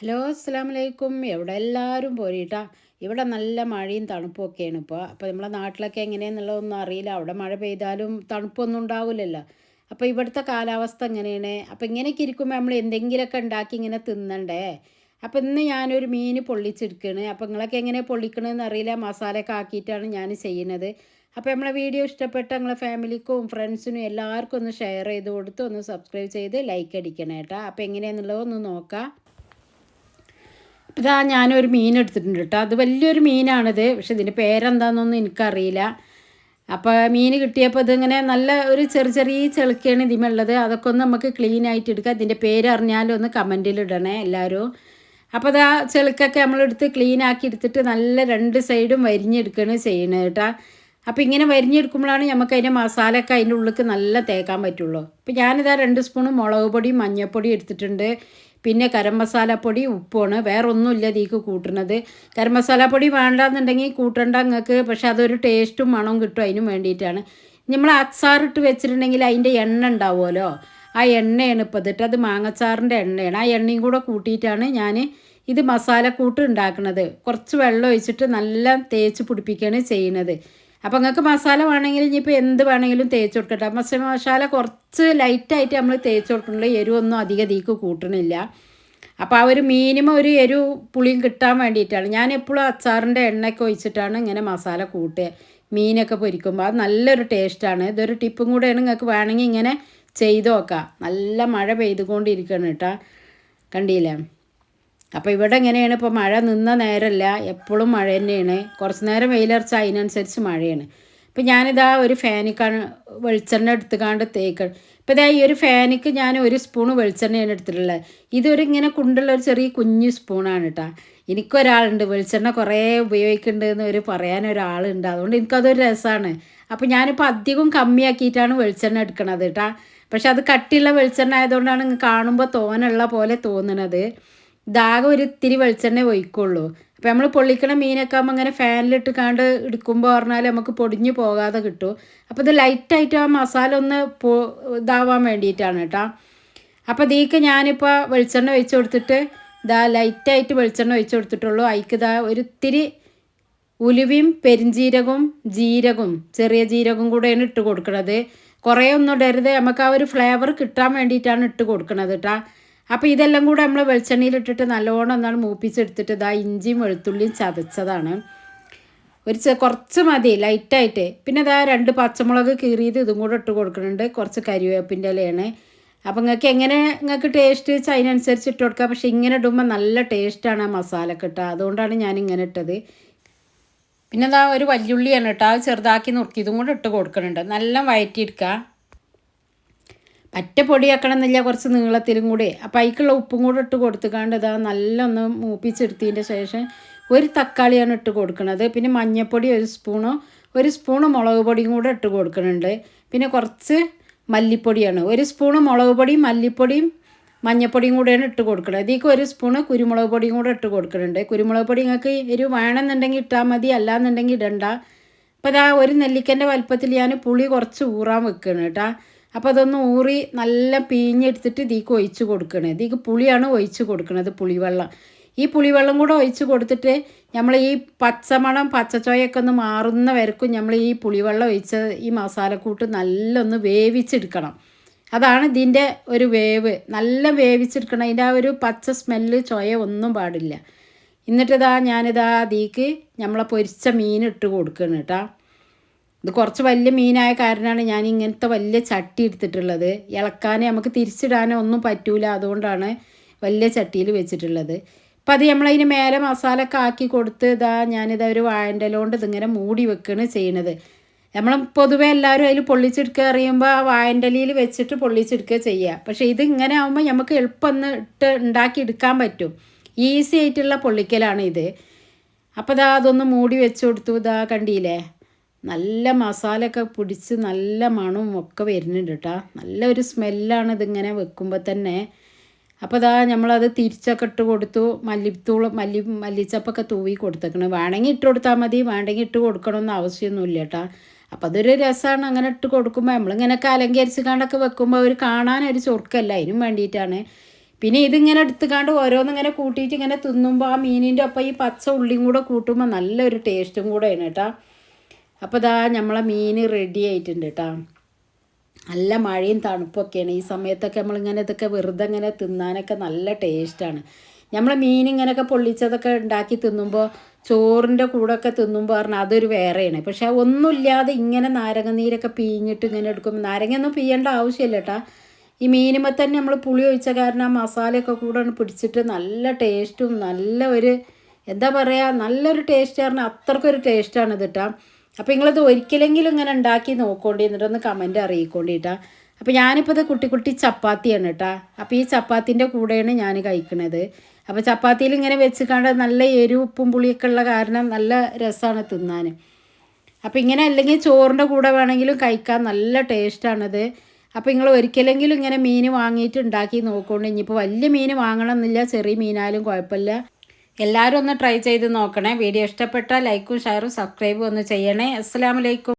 Hello അസ്സാം വലൈക്കും എവിടെ എല്ലാവരും പോരിട്ടാ. ഇവിടെ നല്ല മഴയും തണുപ്പൊക്കെയാണ് ഇപ്പോൾ അപ്പോൾ നമ്മളെ നാട്ടിലൊക്കെ എങ്ങനെയെന്നുള്ളതൊന്നും അറിയില്ല. അവിടെ മഴ പെയ്താലും തണുപ്പൊന്നും ഉണ്ടാവില്ലല്ലോ. അപ്പോൾ ഇവിടുത്തെ കാലാവസ്ഥ എങ്ങനെയാണ്? അപ്പോൾ ഇങ്ങനെയൊക്കെ ഇരിക്കുമ്പോൾ നമ്മൾ എന്തെങ്കിലുമൊക്കെ ഉണ്ടാക്കി ഇങ്ങനെ തിന്നണ്ടേ? അപ്പോൾ ഇന്ന് ഞാനൊരു മീൻ പൊള്ളിച്ചെടുക്കുകയാണ് അപ്പോൾ നിങ്ങളൊക്കെ എങ്ങനെ പൊള്ളിക്കണമെന്ന് അറിയില്ല. മസാലയൊക്കെ ആക്കിയിട്ടാണ് ഞാൻ ചെയ്യുന്നത്. അപ്പോൾ നമ്മളെ വീഡിയോ ഇഷ്ടപ്പെട്ട നിങ്ങളെ ഫാമിലിക്കും ഫ്രണ്ട്സിനും എല്ലാവർക്കും ഒന്ന് ഷെയർ ചെയ്ത് കൊടുത്ത് ഒന്ന് സബ്സ്ക്രൈബ് ചെയ്ത് ലൈക്ക് അടിക്കണം കേട്ടോ. അപ്പോൾ എങ്ങനെയാണെന്നുള്ളത് ഒന്ന് നോക്കാം. ഇതാ ഞാനൊരു മീൻ എടുത്തിട്ടുണ്ട് കേട്ടോ. അത് വലിയൊരു മീനാണിത്. പക്ഷെ ഇതിന്റെ പേരെന്താണെന്നൊന്നും എനിക്കറിയില്ല. അപ്പോൾ മീൻ കിട്ടിയപ്പോൾ ഇതിങ്ങനെ നല്ല ഒരു ചെറിയ ചെറിയ ചെളുക്കയാണ് ഇതിമുള്ളത് അതൊക്കെ ഒന്ന് നമുക്ക് ക്ലീൻ ആയിട്ട് എടുക്കുക ഇതിന്റെ പേര് അറിഞ്ഞാലും ഒന്ന് കമന്റിൽ ഇടണേ എല്ലാവരും. അപ്പോൾ അത് ആ ചെളുക്കൊക്കെ നമ്മളെടുത്ത് ക്ലീൻ ആക്കി എടുത്തിട്ട് നല്ല രണ്ട് സൈഡും വരിഞ്ഞെടുക്കുകയാണ് ചെയ്യണത് കേട്ടോ. അപ്പോൾ ഇങ്ങനെ വരിഞ്ഞെടുക്കുമ്പോഴാണ് നമുക്ക് അതിന്റെ മസാലയൊക്കെ അതിന്റെ ഉള്ളിൽ നല്ല തേക്കാൻ പറ്റുള്ളൂ. അപ്പോൾ ഞാനിതാ രണ്ട് സ്പൂൺ മുളക് പൊടി മഞ്ഞൾപ്പൊടി എടുത്തിട്ടുണ്ട്. പിന്നെ ഗരം മസാലപ്പൊടി ഉപ്പാണ് വേറെ ഒന്നുമില്ല ഇതിക്ക് കൂട്ടണത് ഗരം മസാലപ്പൊടി വേണ്ടാന്നുണ്ടെങ്കിൽ കൂട്ടണ്ട നിങ്ങൾക്ക് പക്ഷെ അതൊരു ടേസ്റ്റും മണവും കിട്ടും അതിനും വേണ്ടിയിട്ടാണ്. നമ്മൾ അച്ചാറിട്ട് വെച്ചിട്ടുണ്ടെങ്കിൽ അതിന്റെ എണ്ണ ഉണ്ടാവുമല്ലോ? ആ എണ്ണയാണ് ഇപ്പോൾ ഇതിട്ട്. അത് മാങ്ങച്ചാറിന്റെ എണ്ണയാണ്. ആ എണ്ണയും കൂടെ കൂട്ടിയിട്ടാണ് ഞാൻ ഇത് മസാലക്കൂട്ട് ഉണ്ടാക്കുന്നത്. കുറച്ച് വെള്ളം ഒഴിച്ചിട്ട് നല്ല തേച്ച് പിടിപ്പിക്കുകയാണ് ചെയ്യുന്നത്. അപ്പോൾ നിങ്ങൾക്ക് മസാല വേണമെങ്കിൽ ഇനിയിപ്പോൾ എന്ത് വേണമെങ്കിലും തേച്ച് കൊടുക്കട്ടെ. മസാല മസാല കുറച്ച് ലൈറ്റായിട്ട് നമ്മൾ തേച്ച് കൊടുക്കണുള്ളൂ എരിവൊന്നും അധികം തീക്ക് കൂട്ടണില്ല. അപ്പോൾ ആ ഒരു മിനിമം ഒരു എരിവ് പുളിയും കിട്ടാൻ വേണ്ടിയിട്ടാണ്. ഞാൻ എപ്പോഴും അച്ചാറിന്റെ എണ്ണയൊക്കെ ഒഴിച്ചിട്ടാണ് ഇങ്ങനെ മസാല കൂട്ടുക. മീനൊക്കെ പൊരിക്കുമ്പോൾ അത് നല്ലൊരു ടേസ്റ്റാണ് ഇതൊരു ടിപ്പും കൂടെയാണ് നിങ്ങൾക്ക് വേണമെങ്കിൽ ഇങ്ങനെ ചെയ്തു നോക്കാം. നല്ല മഴ പെയ്തുകൊണ്ടിരിക്കണം കേട്ടോ. കണ്ടില്ലേ? അപ്പോൾ ഇവിടെ എങ്ങനെയാണ്? ഇപ്പോൾ മഴ നിന്ന നേരമല്ല എപ്പോഴും മഴ തന്നെയാണ്. കുറച്ച് നേരം വെയിലർച്ച അതിനനുസരിച്ച് മഴയാണ്. ഇപ്പം ഞാനിതാ ഒരു ഫാനിക്കാണ് വെളിച്ചെണ്ണ എടുത്തുകാണ്ട് തേക്ക് ഇപ്പം ഇതാ ഈ ഒരു ഫാനിക്ക് ഞാൻ ഒരു സ്പൂൺ വെളിച്ചെണ്ണയാണ് എടുത്തിട്ടുള്ളത്. ഇതൊരു ഇങ്ങനെ കുണ്ടുള്ള ഒരു ചെറിയ കുഞ്ഞു സ്പൂണാണ് കേട്ടോ എനിക്കൊരാളുണ്ട് വെളിച്ചെണ്ണ കുറേ ഉപയോഗിക്കുന്നുണ്ട് എന്ന് ഒരു പറയാൻ ഒരാളുണ്ട്. അതുകൊണ്ട് എനിക്കതൊരു രസമാണ് അപ്പോൾ ഞാനിപ്പോൾ അധികം കമ്മിയാക്കിയിട്ടാണ് വെളിച്ചെണ്ണ എടുക്കണത് കേട്ടോ പക്ഷെ അത് കട്ടിയുള്ള വെളിച്ചെണ്ണ ആയതുകൊണ്ടാണ് കാണുമ്പോൾ തോനുള്ള പോലെ തോന്നുന്നത് ഇതാകെ ഒരു ഇത്തിരി വെളിച്ചെണ്ണ ഒഴിക്കുള്ളൂ. അപ്പോൾ നമ്മൾ പൊള്ളിക്കണ മീനൊക്കെ ആകുമ്പോൾ അങ്ങനെ ഫാനിലിട്ട് കാണ്ട് എടുക്കുമ്പോൾ പറഞ്ഞാൽ നമുക്ക് പൊടിഞ്ഞു പോകാതെ കിട്ടും. അപ്പോൾ ഇത് ലൈറ്റായിട്ട് ആ മസാല ഒന്ന് പോ ഇതാവാൻ വേണ്ടിയിട്ടാണ് കേട്ടോ അപ്പോൾ ഇതിക്ക് ഞാനിപ്പോൾ വെളിച്ചെണ്ണ ഒഴിച്ചു കൊടുത്തിട്ട് ഇതാ ലൈറ്റായിട്ട് വെളിച്ചെണ്ണ ഒഴിച്ചു കൊടുത്തിട്ടുള്ളൂ. അതിക്ക് ഇതാ ഒരിത്തിരി ഉലുവയും പെരിഞ്ജീരകവും ജീരകവും ചെറിയ ജീരകവും കൂടെയാണ് ഇട്ട് കൊടുക്കുന്നത് കുറേ ഒന്നും ഇടരുത്. നമുക്ക് ആ ഒരു ഫ്ലേവർ കിട്ടാൻ വേണ്ടിയിട്ടാണ് ഇട്ട് കൊടുക്കുന്നത് കേട്ടോ അപ്പോൾ ഇതെല്ലാം കൂടെ നമ്മൾ വെളിച്ചെണ്ണയിലിട്ടിട്ട് നല്ലോണം ഒന്നാണ് മൂപ്പിച്ചെടുത്തിട്ട് ഇതാ ഇഞ്ചിയും വെളുത്തുള്ളിയും ചതച്ചതാണ്. ഒരു കുറച്ച് മതി ലൈറ്റായിട്ട്. പിന്നെ ഇതാ രണ്ട് പച്ചമുളക് കീറിയത് ഇതും കൂടെ ഇട്ട് കൊടുക്കുന്നുണ്ട്. കുറച്ച് കരിവേപ്പിന്റെ ഇലയാണ്. അപ്പോൾ നിങ്ങൾക്ക് എങ്ങനെ നിങ്ങൾക്ക് ടേസ്റ്റ് വെച്ചാൽ അതിനനുസരിച്ച് ഇട്ട് കൊടുക്കുക പക്ഷേ ഇങ്ങനെ ഇടുമ്പോൾ നല്ല ടേസ്റ്റാണ് ആ മസാല കിട്ടുക അതുകൊണ്ടാണ് ഞാൻ ഇങ്ങനെ ഇട്ടത്. പിന്നെ ഇതാ ഒരു വല്യുള്ളിയാണ് കേട്ടോ അത് ചെറുതാക്കി നുറുക്കി ഇതും കൂടെ ഇട്ട് കൊടുക്കുന്നുണ്ട്. നല്ല വയറ്റിയെടുക്കുക പറ്റ പൊടിയാക്കണം എന്നില്ല കുറച്ച് നീളത്തിലും കൂടി. അപ്പോൾ അതിക്കുള്ള ഉപ്പും കൂടെ ഇട്ട് കൊടുത്തുകാണ്ട് ഇതാ നല്ല ഒന്ന് മൂപ്പിച്ചെടുത്തതിന്റെ ശേഷം ഒരു തക്കാളിയാണ് ഇട്ട് കൊടുക്കുന്നത് പിന്നെ മഞ്ഞൾപ്പൊടി ഒരു സ്പൂണോ ഒരു സ്പൂണ് മുളക് പൊടിയും കൂടെ ഇട്ട് കൊടുക്കുന്നുണ്ട് പിന്നെ കുറച്ച് മല്ലിപ്പൊടിയാണ്. ഒരു സ്പൂണ് മുളക് പൊടിയും മല്ലിപ്പൊടിയും മഞ്ഞൾപ്പൊടിയും കൂടെയാണ് ഇട്ട് കൊടുക്കുന്നത് ഇതിലേക്ക് ഒരു സ്പൂണ് കുരുമുളക് പൊടിയും കൂടെ ഇട്ട് കൊടുക്കുന്നുണ്ട് കുരുമുളക് പൊടി നിങ്ങൾക്ക് എരിവ് വേണമെന്നുണ്ടെങ്കിൽ ഇട്ടാൽ മതി അല്ലാന്നുണ്ടെങ്കിൽ ഇടണ്ട. അപ്പോൾ ഇതാ ഒരു നെല്ലിക്കന്റെ വലുപ്പത്തിൽ ഞാൻ പുളി കുറച്ച് ഊറാൻ വെക്കുകയാണ് കേട്ടോ. അപ്പോൾ അതൊന്ന് ഊറി നല്ല പിഴിഞ്ഞെടുത്തിട്ട് ഇതിക്ക് ഒഴിച്ച് കൊടുക്കണേ. ഇതിക്ക് പുളിയാണ് ഒഴിച്ച് കൊടുക്കുന്നത് പുളിവെള്ളം. ഈ പുളിവെള്ളം കൂടെ ഒഴിച്ച് കൊടുത്തിട്ട് നമ്മൾ ഈ പച്ചമണം പച്ചച്ചോയൊക്കെ ഒന്ന് മാറുന്ന വരക്കും നമ്മൾ ഈ പുളിവെള്ളം ഒഴിച്ച ഈ മസാലക്കൂട്ട് നല്ലൊന്ന് വേവിച്ചെടുക്കണം. അതാണ് ഇതിന്റെ ഒരു വേവ്. നല്ല വേവിച്ചെടുക്കണം. അതിന്റെ ആ ഒരു പച്ച സ്മെല്ല് ചോയ ഒന്നും പാടില്ല. എന്നിട്ടിതാ ഞാനിതാ അതിക്ക് നമ്മളെ പൊരിച്ച മീൻ ഇട്ട് കൊടുക്കണം കേട്ടോ ഇത് കുറച്ച് വലിയ മീനായ കാരണമാണ് ഞാൻ ഇങ്ങനത്തെ വലിയ ചട്ടി എടുത്തിട്ടുള്ളത്. ഇളക്കാനേ നമുക്ക് തിരിച്ചിടാനോ ഒന്നും പറ്റൂല. അതുകൊണ്ടാണ് വലിയ ചട്ടിയിൽ വെച്ചിട്ടുള്ളത്. അപ്പം അത് നമ്മളതിന് മേലെ മസാല ഒക്കെ ആക്കി കൊടുത്ത് ഇതാ ഞാനിത് ഒരു വാഴന്റെലോണ്ട് ഇതിങ്ങനെ മൂടി വെക്കുകയാണ് ചെയ്യണത്. നമ്മൾ പൊതുവേ എല്ലാവരും അതിൽ പൊള്ളിച്ചെടുക്കുക അറിയുമ്പോൾ ആ വാഴന്റലിയിൽ വെച്ചിട്ട് പൊള്ളിച്ചെടുക്കുക ചെയ്യുക പക്ഷേ ഇത് ഇങ്ങനെ ആകുമ്പോൾ നമുക്ക് എളുപ്പം ഇട്ട് ഉണ്ടാക്കി എടുക്കാൻ പറ്റും. ഈസി ആയിട്ടുള്ള പൊള്ളിക്കലാണ് ഇത്. അപ്പോൾ ഇതാ അതൊന്ന് മൂടി വെച്ച് കൊടുത്തു. ഇതാ കണ്ടില്ലേ? നല്ല മസാലയൊക്കെ പിടിച്ച് നല്ല മണവും ഒക്കെ വരുന്നുണ്ട് കേട്ടോ നല്ലൊരു സ്മെല്ലാണ് ഇതിങ്ങനെ വെക്കുമ്പോൾ തന്നെ. അപ്പോൾ ഇതാ നമ്മളത് തിരിച്ചൊക്കെ ഇട്ട് കൊടുത്തു. മല്ലിത്തൂൾ മല്ലി മല്ലിച്ചപ്പൊക്കെ തൂവി കൊടുത്തേക്കണം. വേണമെങ്കിൽ ഇട്ട് കൊടുത്താൽ മതി. വേണമെങ്കിൽ ഇട്ട് കൊടുക്കണമെന്ന് ആവശ്യമൊന്നുമില്ല കേട്ടോ അപ്പോൾ അതൊരു രസമാണ് അങ്ങനെ ഇട്ട് കൊടുക്കുമ്പോൾ നമ്മളിങ്ങനെയൊക്കെ അലങ്കരിച്ച് കണ്ടൊക്കെ വെക്കുമ്പോൾ അവർ കാണാനൊരു ചൊറുക്കല്ല. അതിനും വേണ്ടിയിട്ടാണ്. പിന്നെ ഇതിങ്ങനെ എടുത്തുകാണ്ട് ഓരോന്നിങ്ങനെ കൂട്ടിയിട്ട് ഇങ്ങനെ തിന്നുമ്പോൾ ആ മീനിന്റെ ഒപ്പം ഈ പച്ച ഉള്ളിയും കൂടെ കൂട്ടുമ്പോൾ നല്ലൊരു ടേസ്റ്റും കൂടെയാണ് കേട്ടോ അപ്പോൾ ഇതാ നമ്മളെ മീൻ റെഡി ആയിട്ടുണ്ട് കേട്ടോ നല്ല മഴയും തണുപ്പൊക്കെയാണ്. ഈ സമയത്തൊക്കെ നമ്മളിങ്ങനെ ഇതൊക്കെ വെറുതെ ഇങ്ങനെ തിന്നാനൊക്കെ നല്ല ടേസ്റ്റാണ് നമ്മളെ മീൻ ഇങ്ങനെയൊക്കെ പൊള്ളിച്ചതൊക്കെ ഉണ്ടാക്കി തിന്നുമ്പോൾ ചോറിന്റെ കൂടെയൊക്കെ തിന്നുമ്പോൾ പറഞ്ഞാൽ അതൊരു വേറെയാണ്. പക്ഷേ ഒന്നുമില്ലാതെ ഇങ്ങനെ നാരങ്ങ നീരൊക്കെ പീഞ്ഞിട്ട് ഇങ്ങനെ എടുക്കുമ്പോൾ നാരങ്ങയൊന്നും പീയേണ്ട ആവശ്യമില്ല കേട്ടോ ഈ മീനുമ്പോൾ തന്നെ നമ്മൾ പുളി ഒഴിച്ച കാരണം ആ മസാലയൊക്കെ കൂടെ പിടിച്ചിട്ട് നല്ല ടേസ്റ്റും നല്ല ഒരു എന്താ പറയുക നല്ലൊരു ടേസ്റ്റ് പറഞ്ഞാൽ അത്രക്കൊരു ടേസ്റ്റാണ് ഇത് കേട്ടോ അപ്പോൾ നിങ്ങളിത് ഒരിക്കലെങ്കിലും ഇങ്ങനെ ഉണ്ടാക്കി നോക്കോണ്ടി എന്നിട്ടൊന്ന് കമന്റ് അറിയിക്കൊണ്ടിട്ടാ. അപ്പോൾ ഞാനിപ്പോൾ ഇത് കുട്ടി കുട്ടി ചപ്പാത്തിയാണ് കേട്ടോ അപ്പോൾ ഈ ചപ്പാത്തിന്റെ കൂടെയാണ് ഞാൻ കഴിക്കണത്. അപ്പോൾ ചപ്പാത്തിയിൽ ഇങ്ങനെ വെച്ച് കണ്ട നല്ല എരിവ് ഉപ്പും പുളിയൊക്കെ ഉള്ള കാരണം നല്ല രസമാണ് തിന്നാൻ അപ്പോൾ ഇങ്ങനെ അല്ലെങ്കിൽ ചോറിന്റെ കൂടെ വേണമെങ്കിലും കഴിക്കാൻ നല്ല ടേസ്റ്റാണത് അപ്പോൾ നിങ്ങൾ ഒരിക്കലെങ്കിലും ഇങ്ങനെ മീൻ വാങ്ങിയിട്ട് ഉണ്ടാക്കി നോക്കൊണ്ട് ഇനിയിപ്പോൾ വലിയ മീൻ വാങ്ങണമെന്നില്ല ചെറിയ മീനായാലും കുഴപ്പമില്ല. എല്ലാവരും ഒന്ന് ട്രൈ ചെയ്ത് നോക്കണേ. വീഡിയോ ഇഷ്ടപ്പെട്ടാൽ ലൈക്കും ഷെയറും സബ്സ്ക്രൈബും ഒന്ന് ചെയ്യണേ. അസ്സാം വലൈക്കും